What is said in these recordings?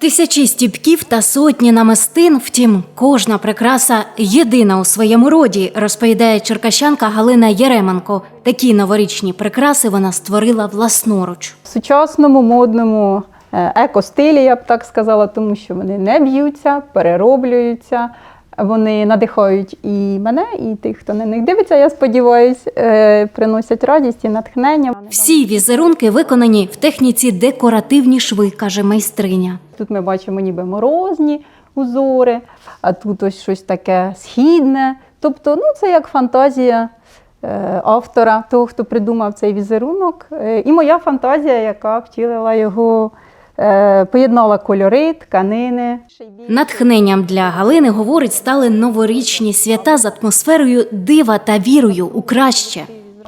Тисячі стіпків та сотні намистин, втім, кожна прикраса єдина у своєму роді, розповідає черкащанка Галина Єременко. Такі новорічні прикраси вона створила власноруч. В сучасному модному е, екостилі, я б так сказала, тому що вони не б'ються, перероблюються. Вони надихають і мене, і тих, хто на них дивиться, я сподіваюся, приносять радість і натхнення. Всі візерунки виконані в техніці декоративні шви, каже майстриня. Тут ми бачимо ніби морозні узори, а тут ось щось таке східне. Тобто, ну, це як фантазія е, автора, того, хто придумав цей візерунок. Е, І моя фантазія, яка втілила його, е, поєднала кольори, тканини. Натхненням для Галини, говорить, стали новорічні свята з атмосферою дива та вірою у краще.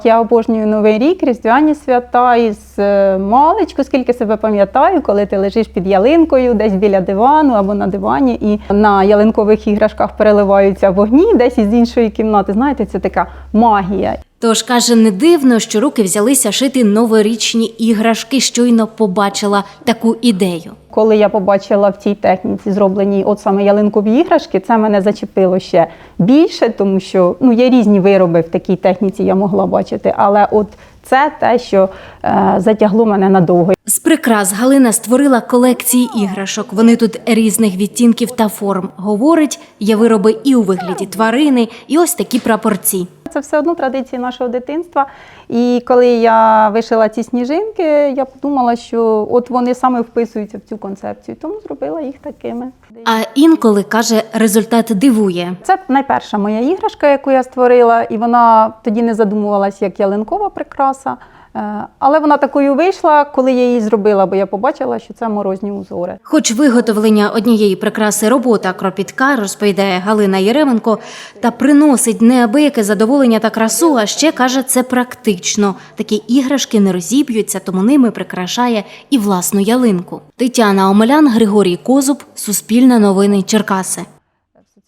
Я обожнюю Новий рік, Різдвяні свята із е, маличку, скільки себе пам'ятаю, коли ти лежиш під ялинкою, десь біля дивану або на дивані, і на ялинкових іграшках переливаються вогні, десь із іншої кімнати. Знаєте, це така магія. Тож каже, не дивно, що руки взялися шити новорічні іграшки. Щойно побачила таку ідею. Коли я побачила в цій техніці зроблені от саме ялинкові іграшки, це мене зачепило ще більше, тому що ну, є різні вироби в такій техніці, я могла бачити, але от це те, що е, затягло мене надовго. З прикрас Галина створила колекції іграшок. Вони тут різних відтінків та форм. Говорить, є вироби і у вигляді тварини, і ось такі прапорці. Це все одно традиції нашого дитинства. І коли я вишила ці сніжинки, я подумала, що от вони саме вписуються в цю концепцію, тому зробила їх такими. А інколи каже, результат дивує. Це найперша моя іграшка, яку я створила, і вона тоді не задумувалась як ялинкова прикраса. Е, Але вона такою вийшла, коли я її зробила, бо я побачила, що це морозні узори. Хоч виготовлення однієї прикраси робота кропітка, розповідає Галина Єременко, та приносить неабияке задоволення та красу, а ще каже, це практично. Такі іграшки не розіб'ються, тому ними прикрашає і власну ялинку. Тетяна Омелян, Григорій Козуб, Суспільне новини Черкаси.